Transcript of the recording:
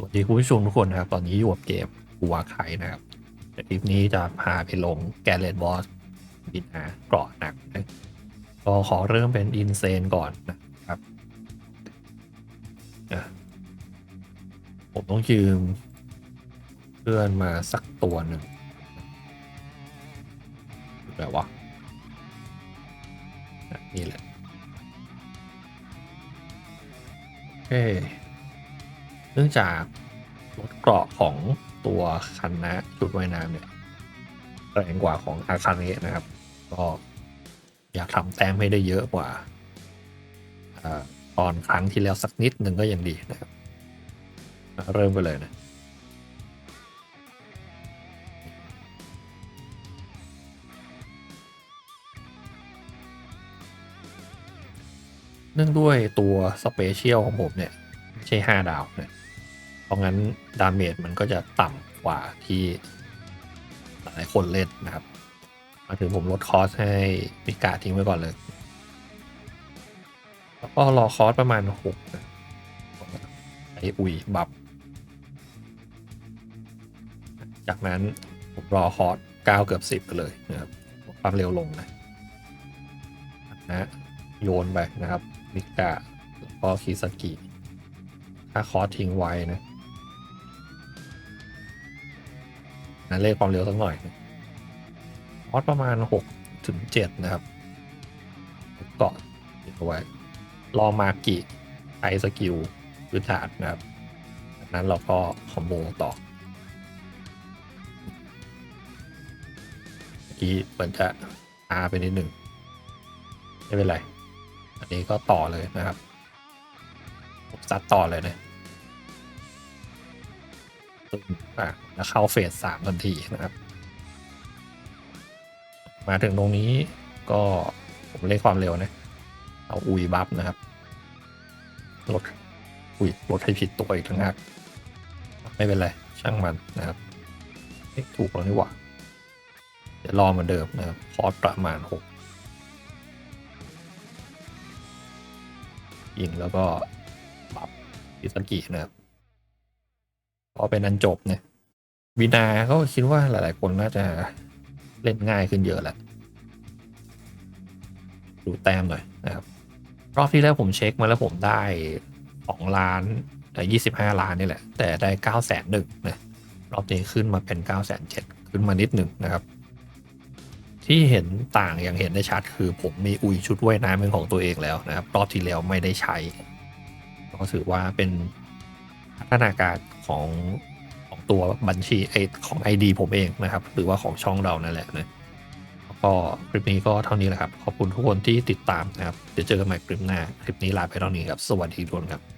สวัสดีคุณผู้ชมทุกคนนะครับ ตอนนี้อยู่กับเกมกัวไข่นะครับคลิปนี้จะพาไปลงแกเลนบอสบินหาเกราะหนักนะก็ขอเริ่มเป็นอินเซนก่อนนะครับอะผมต้องยืมเพื่อนมาสักตัวหนึ่งแบบว่าอะนี่แหละโอเค นื่องจากรถเกราะของตัวคันนะชุดว่ายน้ำเนี่ยแรงกว่าของอาคาเนะนะครับ ก็อยากทำแต้มให้ได้เยอะกว่าอตอนครั้งที่แล้วสักนิดหนึ่งก็ยังดีนะครับ เริ่มไปเลยนะเนื่องด้วยตัวสเปเชียลของผมเนี่ย ไม่ใช่ 5 ดาวนะ เพราะงั้นดาเมจมันก็จะต่ำกว่าที่หลายคนเล่นนะครับ มาถึงผมลดคอสให้มิกาทิ้งไว้ก่อนเลย แล้วก็รอคอสประมาณ6นะไออุยบับ จากนั้นผมรอคอส9เกือบ 10ไปเลยนะครับความเร็วลงนะนะโยนไปนะครับมิกาแล้วก็คิสกิถ้าคอสทิ้งไว้นะ นะเลขความเร็วสักหน่อยนะคอสประมาณ6ถึง7นะครับ เกาะเอาไว้ รอมากิใช้สกิลพื้นฐานนะครับจากนั้นเราก็คอมโบต่อเมื่อกี้เหมือนจะอาไปนิดหนึ่งไม่เป็นไร อันนี้ก็ต่อเลยนะครับผมซัดต่อเลยนะตึ้ง อะแล้วเข้าเฟสสามทันทีนะครับ มาถึงตรงนี้ก็ผมเล่นความเร็วนะ เอาอุยบัฟนะครับลดอุยลดให้ผิดตัวอีกทั้งหักไม่เป็นไร ช่างมันนะครับถูกแล้วนี่หว่าเดี๋ยวรอเหมือนเดิมนะครับคอร์สประมาณหกยิงแล้วก็ปรับอิสกินะครับ พอเป็นอันจบเนี่ยวินาก็คิดว่าหลาย ๆ คนน่าจะเล่นง่ายขึ้นเยอะแหละดูแต้มหน่อยนะครับ รอบที่แล้วผมเช็คมาแล้วผมได้สองล้านแต่ยี่สิบห้าล้านนี่แหละ แต่ได้เก้าแสนหนึ่งนะรอบนี้ขึ้นมาเป็นเก้าแสนเจ็ดขึ้นมานิดหนึ่งนะครับ ที่เห็นต่างอย่างเห็นได้ชัดคือผมมีอุยชุดว่ายน้ำเป็นของตัวเองแล้วนะครับ รอบที่แล้วไม่ได้ใช้ก็ถือว่าเป็นพัฒนาการ ของของตัวบัญชีไอของ ID ผมเองนะครับ หรือว่าของช่องเรานั่นแหละนะแล้วก็คลิปนี้ก็เท่านี้แหละครับ ขอบคุณทุกคนที่ติดตามนะครับ เดี๋ยวเจอกันใหม่คลิปหน้า คลิปนี้ลาไปเท่านี้ครับ สวัสดีทุกคนครับ